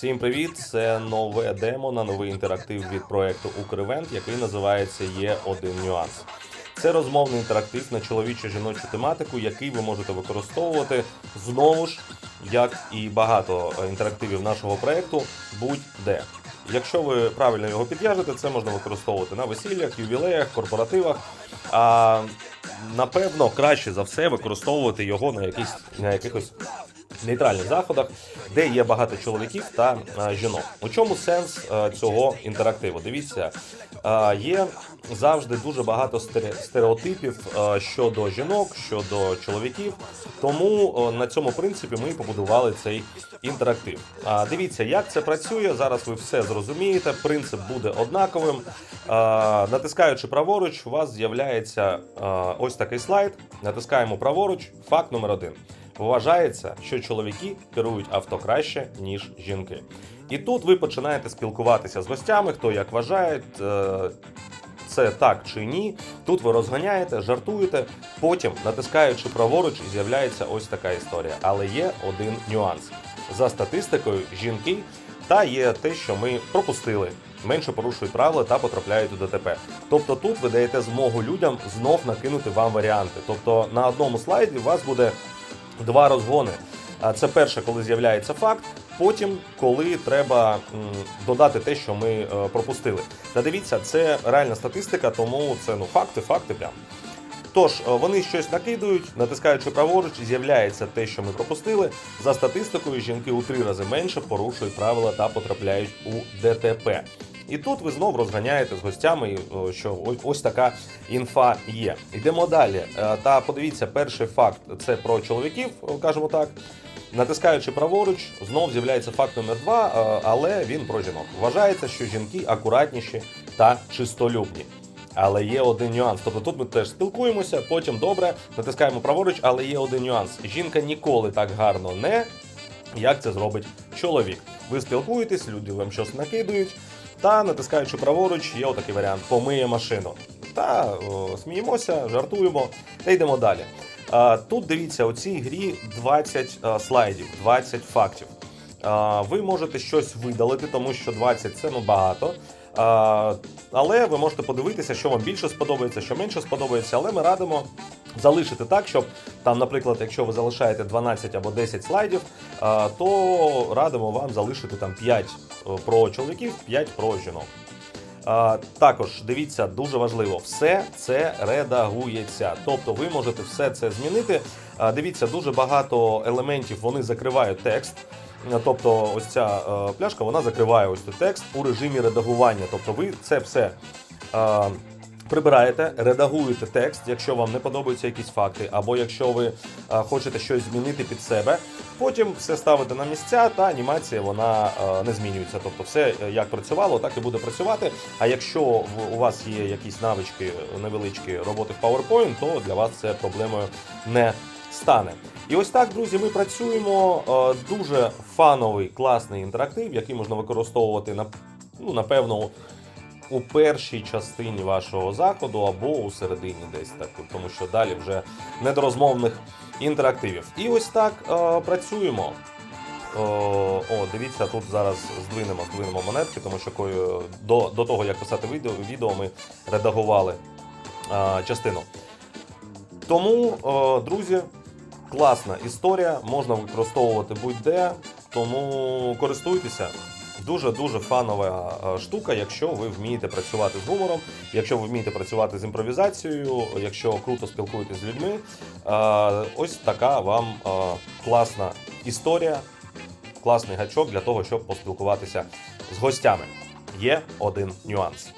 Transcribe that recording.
Всім привіт! Це нове демо на новий інтерактив від проекту Укревент, який називається Є один нюанс. Це розмовний інтерактив на чоловічу жіночу тематику, який ви можете використовувати знову ж, як і багато е, інтерактивів нашого проекту, будь-де. Якщо ви правильно його підв'яжете, це можна використовувати на весіллях, ювілеях, корпоративах. А напевно, краще за все використовувати його на якісь на якихось нейтральних заходах, де є багато чоловіків та е, жінок. У чому сенс е, цього інтерактиву? Дивіться, е, є завжди дуже багато стереотипів щодо жінок, щодо чоловіків. Тому на цьому принципі ми побудували цей інтерактив. Дивіться, як це працює. Зараз ви все зрозумієте. Принцип буде однаковим. Натискаючи праворуч, у вас з'являється ось такий слайд. Натискаємо праворуч. Факт номер один. Вважається, що чоловіки керують авто краще, ніж жінки. І тут ви починаєте спілкуватися з гостями, хто як вважає, е, це так чи ні. Тут ви розганяєте, жартуєте. Потім, натискаючи праворуч, з'являється ось така історія. Але є один нюанс. За статистикою, жінки та є те, що ми пропустили. Менше порушують правила та потрапляють у ДТП. Тобто тут ви даєте змогу людям знов накинути вам варіанти. Тобто на одному слайді у вас буде два розгони. Це перше, коли з'являється факт. Потім, коли треба додати те, що ми е, пропустили. Та дивіться, це реальна статистика, тому це ну факти, факти прям. Тож е, вони щось накидують, натискаючи праворуч, з'являється те, що ми пропустили. За статистикою, жінки у три рази менше порушують правила та потрапляють у ДТП. І тут ви знов розганяєте з гостями, що ось, така інфа є. Йдемо далі. Е, Та подивіться, перший факт це про чоловіків, кажемо так. Натискаючи праворуч, знов з'являється факт номер два, е, але він про жінок. Вважається, що жінки акуратніші та чистолюбні. Але є один нюанс. Тобто тут ми теж спілкуємося, потім добре, натискаємо праворуч, але є один нюанс. Жінка ніколи так гарно не як це зробить чоловік. Ви спілкуєтесь, люди вам щось накидують, та натискаючи праворуч, є отакий варіант помиє машину. Та о, сміємося, жартуємо та йдемо далі. Тут дивіться, у цій грі 20 а, слайдів, 20 фактів. Ви можете щось видалити, тому що 20 це ну багато. Але ви можете подивитися, що вам більше сподобається, що менше сподобається. Але ми радимо залишити так, щоб там, наприклад, якщо ви залишаєте 12 або 10 слайдів, то радимо вам залишити там 5 про чоловіків, 5 про жінок. Також дивіться, дуже важливо, все це редагується. Тобто ви можете все це змінити. Дивіться, дуже багато елементів вони закривають текст. Тобто, ось ця е, пляшка вона закриває ось цей текст у режимі редагування. Тобто, ви це все. е, Прибираєте, редагуєте текст, якщо вам не подобаються якісь факти, або якщо ви е, хочете щось змінити під себе. Потім все ставите на місця, та анімація вона е, не змінюється. Тобто, все е, як працювало, так і буде працювати. А якщо у вас є якісь навички невеличкі роботи в PowerPoint, то для вас це проблемою не стане. І ось так, друзі, ми працюємо. Дуже фановий, класний інтерактив, який можна використовувати на ну, напевно у першій частині вашого заходу або у середині десь так, тому що далі вже не до розмовних інтерактивів. І ось так е, працюємо. О, о, дивіться, тут зараз здвинемо, здвинемо монетки, тому що до, до того, як писати відео, відео ми редагували е, частину. Тому, е, друзі, класна історія, можна використовувати будь-де, тому користуйтеся. Дуже-дуже фанова е, штука, якщо ви вмієте працювати з гумором, якщо ви вмієте працювати з імпровізацією, якщо круто спілкуєтесь з людьми. Е, Ось така вам е, класна історія, класний гачок для того, щоб поспілкуватися з гостями. Є один нюанс.